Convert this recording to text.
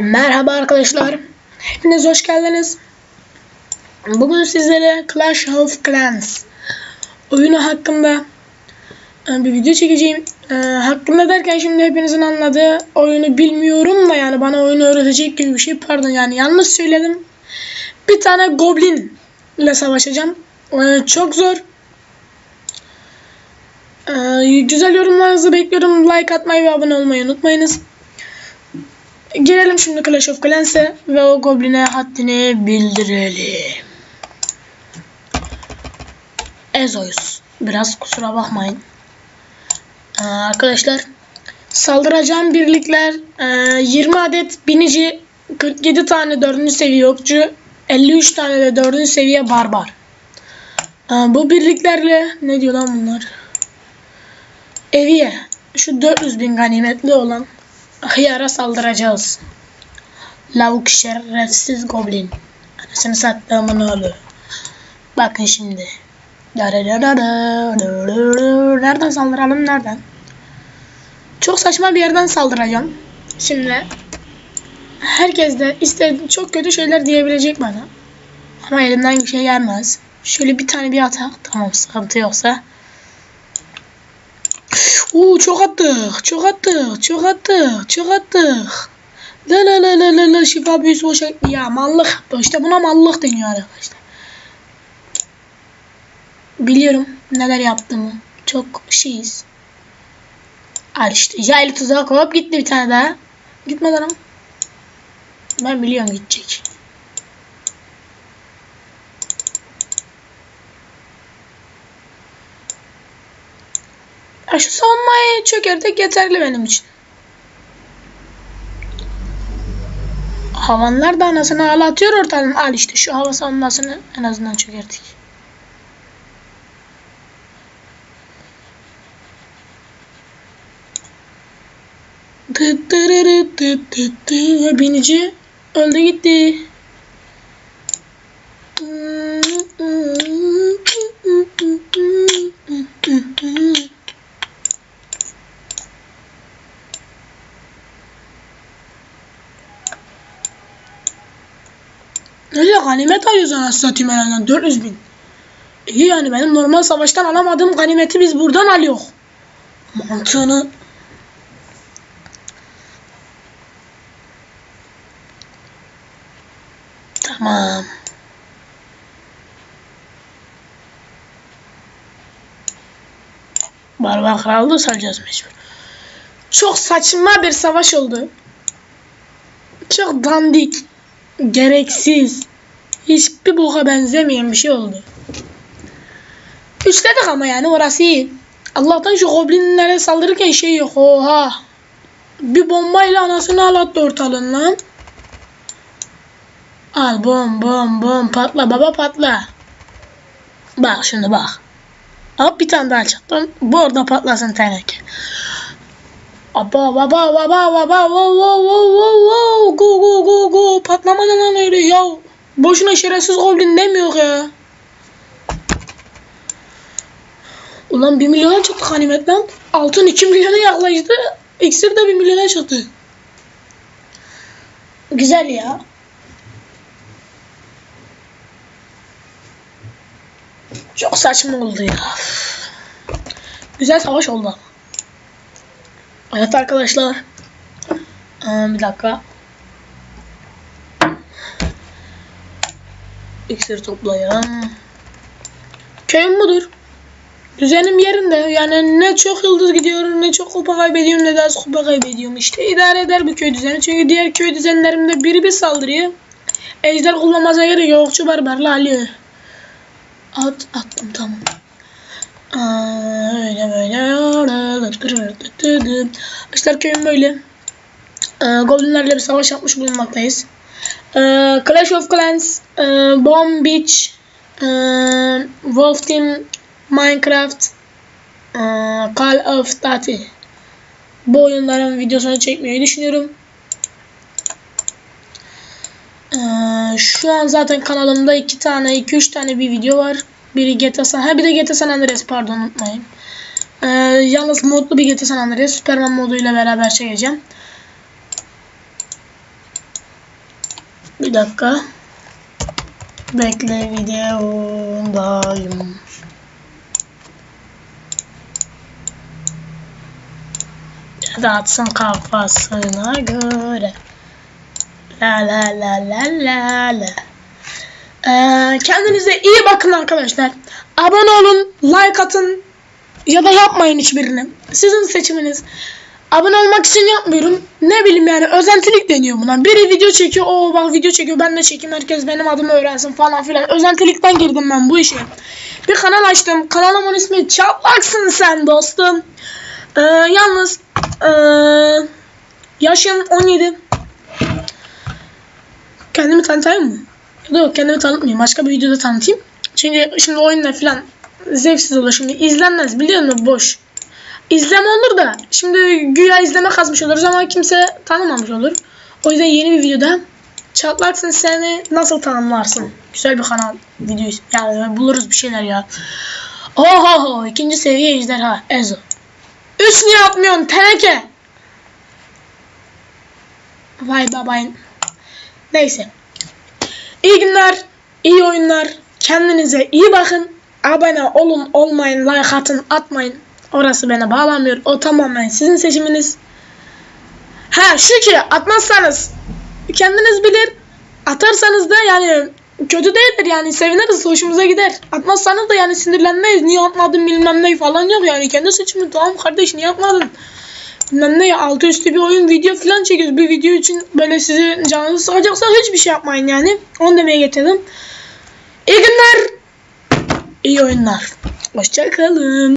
Merhaba arkadaşlar. Hepiniz hoş geldiniz. Bugün sizlere Clash of Clans oyunu hakkında e, bir video çekeceğim. E, hakkında derken şimdi hepinizin anladığı oyunu bilmiyorum da yani bana oyunu öğretecek gibi bir şey. Pardon yani yanlış söyledim. Bir tane goblin ile savaşacağım. E, çok zor. E, güzel yorumlarınızı bekliyorum. Like atmayı ve abone olmayı unutmayınız. Girelim şimdi Clash of Clans'e ve o gobline haddini bildirelim. Ezoyuz. Biraz kusura bakmayın. Ee, arkadaşlar saldıracağım birlikler e, 20 adet binici 47 tane 4. seviye okçu 53 tane de 4. seviye barbar. Ee, bu birliklerle ne diyor lan bunlar? Eviye şu 400 bin ganimetli olan hıyara saldıracağız. Lavuk şerefsiz goblin. Anasını sattığımın oğlu. Bakın şimdi. Nereden saldıralım nereden? Çok saçma bir yerden saldıracağım. Şimdi herkes de istediği çok kötü şeyler diyebilecek bana. Ama elimden bir şey gelmez. Şöyle bir tane bir atak. Tamam sıkıntı yoksa. Uuu çok attık, çok attık, çok attık, çok attık. La la la la la la şifa büyüsü boşa ya mallık işte buna mallık deniyor arkadaşlar. Biliyorum neler yaptığımı. Çok şeyiz. Al işte jahili tuzağa koyup gitti bir tane daha. Gitmeden ama. Ben biliyorum gidecek. Ya şu savunmayı çökertek yeterli benim için. Havanlar da anasını ağlatıyor ortadan. Al işte şu hava savunmasını en azından çökertik. Tıt tırırı tıt tıt tı. Binici öldü gitti. Öyle ganimet alıyoruz anasını satayım herhalde 400 bin. İyi yani benim normal savaştan alamadığım ganimeti biz buradan alıyor. Mantığını Tamam. Barbar Krallığı salacağız mecbur. Çok saçma bir savaş oldu. Çok dandik. Gereksiz. Hiçbir boka benzemeyen bir şey oldu. Üçledik ama yani orası iyi. Allah'tan şu goblinlere saldırırken şey yok. Oha. Bir bombayla anasını ağlattı ortalığın lan. Al bom bom bom patla baba patla. Bak şimdi bak. Hop bir tane daha çıktım. Bu orada patlasın teneke. Aba baba baba baba wow wow wow wow wow go go go go patlamadan lan ya. Boşuna şerefsiz goblin demiyor ya. Ulan 1 milyona çıktı ganimet lan. Altın 2 milyona yaklaştı. İksir de 1 milyona çıktı. Güzel ya. Çok saçma oldu ya. Güzel savaş oldu ama. Evet arkadaşlar. Aa, bir dakika. İksir toplayalım. Köyüm budur. Düzenim yerinde. Yani ne çok yıldız gidiyor, ne çok kupa kaybediyorum, ne de az kupa kaybediyorum. İşte idare eder bu köy düzeni. Çünkü diğer köy düzenlerimde biri bir saldırıyor. Ejder kullanmaza gerek yok. Okçu barbarla alıyor. At, attım tamam. Öyle böyle. Arkadaşlar köyüm böyle. Ee, Goblinlerle bir savaş yapmış bulunmaktayız. Ee, Clash of Clans, e, Bomb Beach, e, Wolf Team, Minecraft, e, Call of Duty. Bu oyunların videosunu çekmeyi düşünüyorum. Ee, şu an zaten kanalımda iki tane, iki üç tane bir video var. Biri GTA San, ha bir de GTA San Andreas pardon unutmayın. Ee, yalnız modlu bir GTA San Andreas Superman moduyla beraber çekeceğim. Bir dakika. Bekle videodayım. Dağıtsın kafasına göre. La la la la la la. Ee, kendinize iyi bakın arkadaşlar. Abone olun, like atın ya da yapmayın hiçbirini. Sizin seçiminiz. Abone olmak için yapmıyorum. Ne bileyim yani özentilik deniyor buna. Biri video çekiyor. o bak video çekiyor. Ben de çekeyim. Herkes benim adımı öğrensin falan filan. Özentilikten girdim ben bu işe. Bir kanal açtım. Kanalımın ismi Çatlaksın sen dostum. Ee, yalnız ee, yaşım 17. Kendimi tanıtayım mı? Yok kendimi tanıtmayayım. Başka bir videoda tanıtayım. Çünkü şimdi oyunla falan zevksiz olur. Şimdi izlenmez biliyor musun? Boş. İzleme olur da şimdi güya izleme kazmış oluruz ama kimse tanımamış olur. O yüzden yeni bir videoda çatlaksın seni nasıl tanımlarsın? Güzel bir kanal video yani buluruz bir şeyler ya. Oho ikinci seviye ejderha Ezo. Üç niye atmıyorsun teneke? Vay babayın. Neyse. İyi günler, iyi oyunlar. Kendinize iyi bakın. Abone olun, olmayın, like atın, atmayın. Orası bana bağlamıyor. O tamamen sizin seçiminiz. Ha şu ki atmazsanız kendiniz bilir. Atarsanız da yani kötü değildir yani seviniriz hoşumuza gider. Atmazsanız da yani sinirlenmeyiz. Niye atmadın bilmem ne falan yok yani kendi seçimin tamam kardeş niye atmadın? Bilmem ne ya altı üstü bir oyun video falan çekiyoruz. Bir video için böyle sizi canınızı sıkacaksa hiçbir şey yapmayın yani. Onu demeye getirdim. İyi günler. İyi oyunlar. Hoşçakalın.